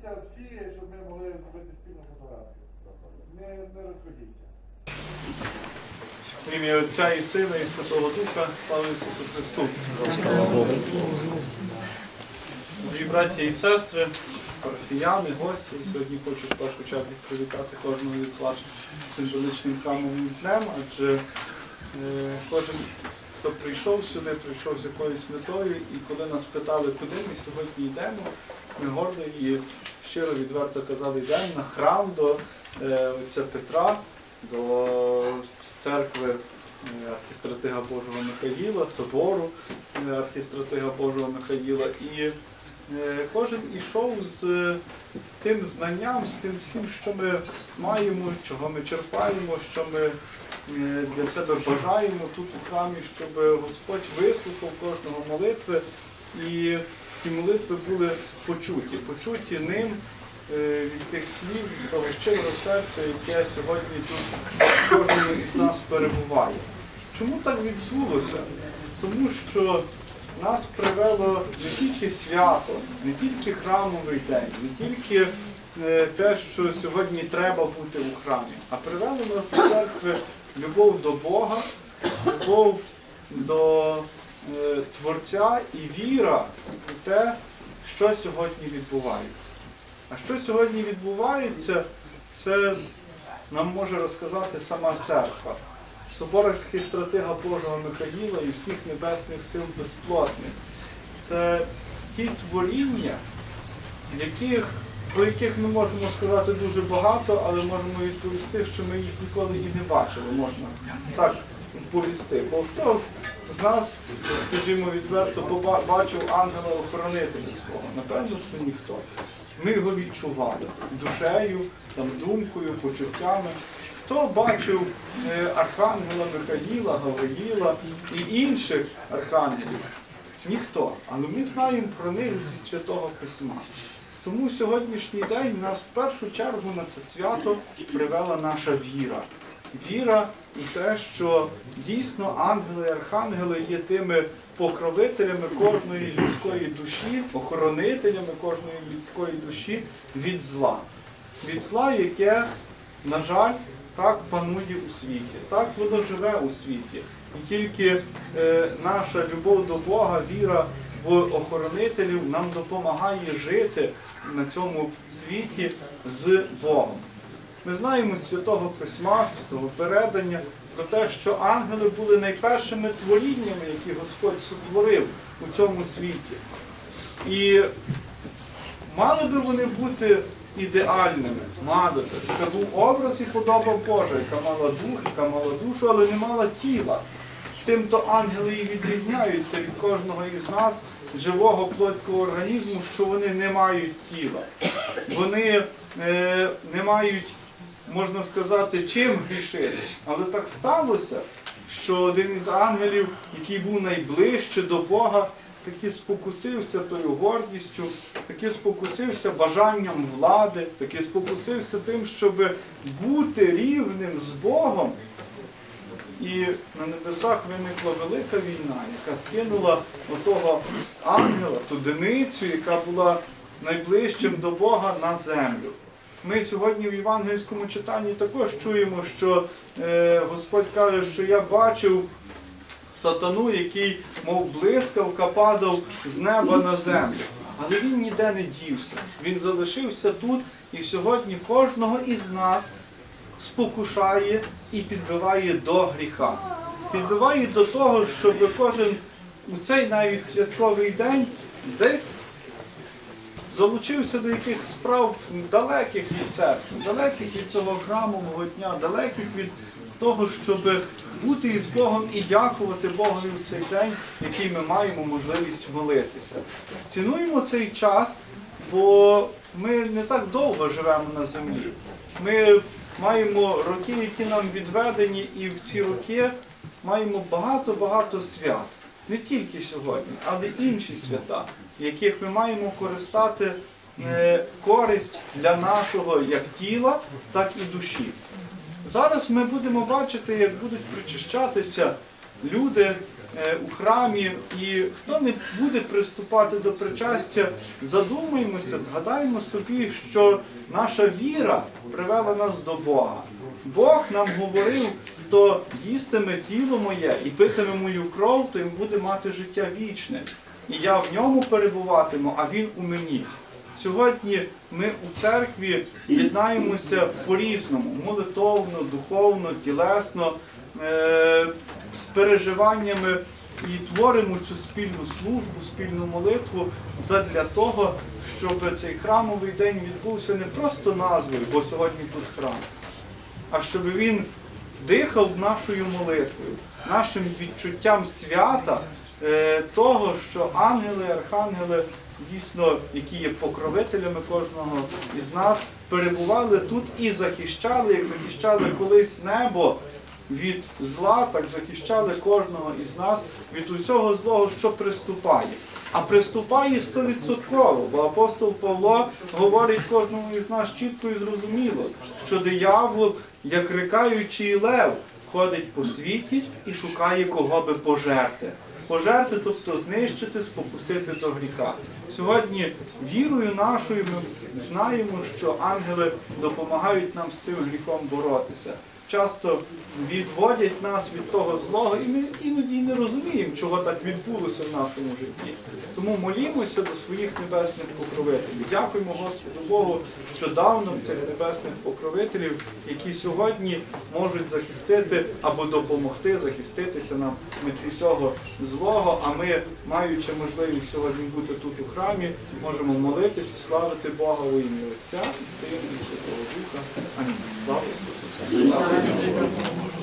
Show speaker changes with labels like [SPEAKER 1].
[SPEAKER 1] Зійдіться всі, щоб ми могли зробити спільну фотографію. Не, не розходіться.
[SPEAKER 2] В ім'я Отця і Сина, і Святого Духа, слава Ісусу Христу.
[SPEAKER 3] Слава Богу.
[SPEAKER 2] Мої браття і сестри, парафіяни, гості. Сьогодні хочу в першу чергу привітати кожного із вас величним храмовим днем, адже е, кожен, хто прийшов сюди, прийшов з якоюсь метою, і коли нас питали, куди ми сьогодні йдемо, ми гордо і щиро відверто казали, йдемо на храм до е, отця Петра, до церкви е, архістратига Божого Михаїла, собору е, архістратига Божого Михаїла. І кожен ішов з тим знанням, з тим всім, що ми маємо, чого ми черпаємо, що ми для себе бажаємо тут у храмі, щоб Господь вислухав кожного молитви і ті молитви були почуті, почуті ним е, від тих слів, того щирого серця, яке сьогодні тут кожен із нас перебуває. Чому так відбулося? Тому що нас привело не тільки свято, не тільки храмовий день, не тільки е, те, що сьогодні треба бути у храмі, а привело нас до церкви любов до Бога, любов до Творця і віра у те, що сьогодні відбувається. А що сьогодні відбувається, це нам може розказати сама церква. Собор архістратига Божого Михаїла і всіх небесних сил безплотних. Це ті творіння, яких, про яких ми можемо сказати дуже багато, але можемо відповісти, що ми їх ніколи і не бачили, можна так відповісти. Бо хто з нас, скажімо відверто, поба- бачив ангела-охоронителя свого? Напевно, що ніхто. Ми його відчували душею, там, думкою, почуттями. Хто бачив е, архангела Михаїла, Гавриїла і інших архангелів? Ніхто. Але ми знаємо про них зі Святого Письма. Тому сьогоднішній день нас в першу чергу на це свято привела наша віра. Віра у те, що дійсно ангели і архангели є тими покровителями кожної людської душі, охоронителями кожної людської душі від зла. Від зла, яке, на жаль, так панує у світі, так воно живе у світі. І тільки е, наша любов до Бога, віра в охоронителів нам допомагає жити на цьому світі з Богом. Ми знаємо з святого письма, святого передання про те, що ангели були найпершими творіннями, які Господь сотворив у цьому світі. І мали би вони бути ідеальними, мали би. Це був образ і подоба Божа, яка мала дух, яка мала душу, але не мала тіла. Тим-то ангели і відрізняються від кожного із нас живого плотського організму, що вони не мають тіла. Вони е, не мають, можна сказати, чим грішити. Але так сталося, що один із ангелів, який був найближче до Бога, таки спокусився тою гордістю, таки спокусився бажанням влади, таки спокусився тим, щоб бути рівним з Богом. І на небесах виникла велика війна, яка скинула отого ангела, ту диницю, яка була найближчим до Бога на землю. Ми сьогодні в євангельському читанні також чуємо, що е, Господь каже, що я бачив сатану, який, мов блискавка, падав з неба на землю. Але він ніде не дівся. Він залишився тут, і сьогодні кожного із нас спокушає і підбиває до гріха. Підбиває до того, щоб кожен у цей навіть святковий день десь залучився до якихось справ далеких від церкви, далеких від цього храмового дня, далеких від того, щоб бути із Богом і дякувати Богові в цей день, який ми маємо можливість молитися. Цінуємо цей час, бо ми не так довго живемо на землі. Ми маємо роки, які нам відведені, і в ці роки маємо багато-багато свят. Не тільки сьогодні, але й інші свята, яких ми маємо користати е, користь для нашого як тіла, так і душі. Зараз ми будемо бачити, як будуть причащатися люди е, у храмі, і хто не буде приступати до причастя, задумаємося, згадаємо собі, що наша віра привела нас до Бога. Бог нам говорив, хто їстиме тіло моє і питиме мою кров, то він буде мати життя вічне. І я в ньому перебуватиму, а він у мені. Сьогодні ми у церкві єднаємося по-різному, молитовно, духовно, тілесно, е- з переживаннями і творимо цю спільну службу, спільну молитву задля того, щоб цей храмовий день відбувся не просто назвою, бо сьогодні тут храм, а щоб він дихав нашою молитвою, нашим відчуттям свята, е, того, що ангели, архангели, дійсно, які є покровителями кожного із нас, перебували тут і захищали, як захищали колись небо від зла, так захищали кожного із нас від усього злого, що приступає. А приступає стовідсотково, бо апостол Павло говорить кожному із нас чітко і зрозуміло, що диявол, як рикаючий лев, ходить по світі і шукає кого би пожерти. Пожерти, тобто знищити, спокусити до гріха. Сьогодні вірою нашою ми знаємо, що ангели допомагають нам з цим гріхом боротися. Часто відводять нас від того злого, і ми іноді не розуміємо, чого так відбулося в нашому житті. Тому молімося до своїх небесних покровителів. Дякуємо Господу Богу, що дав нам цих небесних покровителів, які сьогодні можуть захистити або допомогти захиститися нам від усього злого. А ми, маючи можливість сьогодні бути тут у храмі, можемо молитись і славити Бога у ім'я Отця і Сина і Святого Духа. Амінь. Слава Ісусу! どうも。